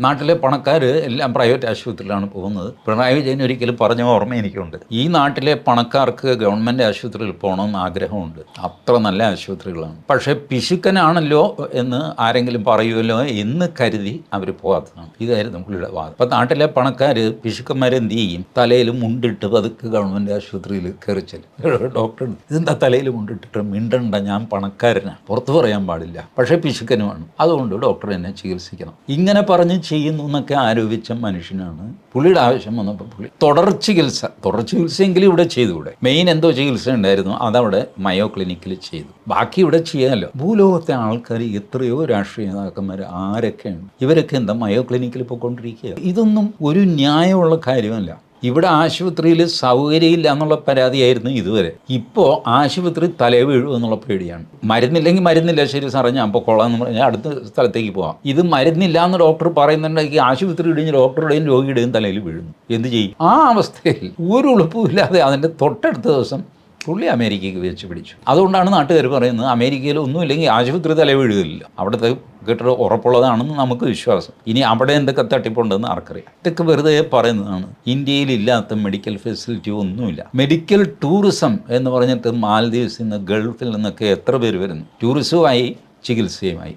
നാട്ടിലെ പണക്കാർ എല്ലാം പ്രൈവറ്റ് ആശുപത്രിയിലാണ് പോകുന്നത്. പിണറായി വിജയൻ ഒരിക്കലും പറഞ്ഞ ഓർമ്മ എനിക്കുണ്ട്. ഈ നാട്ടിലെ പണക്കാർക്ക് ഗവൺമെന്റ് ആശുപത്രിയിൽ പോകണമെന്ന് ആഗ്രഹമുണ്ട്. അത്ര നല്ല ആശുപത്രികളാണ്. പക്ഷേ പിശുക്കനാണല്ലോ എന്ന് ആരെങ്കിലും പറയുമല്ലോ എന്ന് കരുതി അവർ പോകാത്തതാണ്. ഇതായിരുന്നു പുള്ളിയുടെ വാദം. അപ്പം നാട്ടിലെ പണക്കാർ പിശുക്കന്മാരെന്ത് ചെയ്യും? തലയിൽ മുണ്ടിട്ട് പതുക്കെ ഗവൺമെന്റ് ആശുപത്രിയിൽ കയറിച്ചൽ ഡോക്ടർ ഇതെന്താ തലയിൽ മുണ്ടിട്ടിട്ട് മിണ്ടണ്ട? ഞാൻ പണക്കാരനാണ് പുറത്ത് പറയാൻ പാടില്ല. പക്ഷേ പിശുക്കനുമാണ്. അതുകൊണ്ട് ഡോക്ടർ എന്നെ ചികിത്സിക്കണം. ഇങ്ങനെ പറഞ്ഞ് ചെയ്യുന്നു എന്നൊക്കെ ആരോപിച്ച മനുഷ്യനാണ്. പുള്ളിയുടെ ആവശ്യം വന്നപ്പോൾ പുള്ളി തുടർ ചികിത്സ തുടർ ചികിത്സയെങ്കിലും ഇവിടെ ചെയ്തുകൂടെ? മെയിൻ എന്തോ ചികിത്സ ഉണ്ടായിരുന്നു അതവിടെ മയോ ക്ലിനിക്കിൽ ചെയ്തു. ബാക്കി ഇവിടെ ചെയ്യാമല്ലോ ഭൂലോകത്തെ ആൾക്കാർ എത്രയോ രാഷ്ട്രീയ നേതാക്കന്മാർ ആരൊക്കെയാണ് ഇവരൊക്കെ എന്താ മയോ ക്ലിനിക്കിൽ പോയിക്കൊണ്ടിരിക്കുക ഇതൊന്നും ഒരു ന്യായമുള്ള കാര്യമല്ല. ഇവിടെ ആശുപത്രിയിൽ സൗകര്യമില്ല എന്നുള്ള പരാതിയായിരുന്നു ഇതുവരെ. ഇപ്പോൾ ആശുപത്രി തലേ എന്നുള്ള പേടിയാണ്. മരുന്നില്ലെങ്കിൽ മരുന്നില്ല ശരി സാറേ ഞാൻ പൊക്കോളാം എന്ന് പറഞ്ഞാൽ അടുത്ത സ്ഥലത്തേക്ക് പോവാം. ഇത് മരുന്നില്ല എന്ന് ഡോക്ടർ പറയുന്നുണ്ടെങ്കിൽ ആശുപത്രി ഇടിഞ്ഞ് ഡോക്ടറുടെയും രോഗിയുടെയും തലയിൽ വീഴുന്നു. എന്ത് ചെയ്യും? ആ അവസ്ഥയിൽ ഒരു ഉളുപ്പുമില്ലാതെ അതിന്റെ തൊട്ടടുത്ത ദിവസം പുള്ളി അമേരിക്കയ്ക്ക് വെച്ച് പിടിച്ചു. അതുകൊണ്ടാണ് നാട്ടുകാർ പറയുന്നത് അമേരിക്കയിൽ ഒന്നുമില്ലെങ്കിൽ ആശുപത്രി തലവീഴുകയില്ല അവിടുത്തെ കെട്ടിടം ഉറപ്പുള്ളതാണെന്ന് നമുക്ക് വിശ്വാസം. ഇനി അവിടെ എന്തൊക്കെ തട്ടിപ്പുണ്ടെന്ന് ആർക്കറിയാം. ഇതൊക്കെ വെറുതെ പറയുന്നതാണ്. ഇന്ത്യയിൽ ഇല്ലാത്ത മെഡിക്കൽ ഫെസിലിറ്റി ഒന്നുമില്ല. മെഡിക്കൽ ടൂറിസം എന്ന് പറഞ്ഞിട്ട് മാലദ്വീപ്സിൽ നിന്ന് ഗൾഫിൽ നിന്നൊക്കെ എത്ര പേര് വരുന്നു? ടൂറിസവുമായി ചികിത്സയുമായി.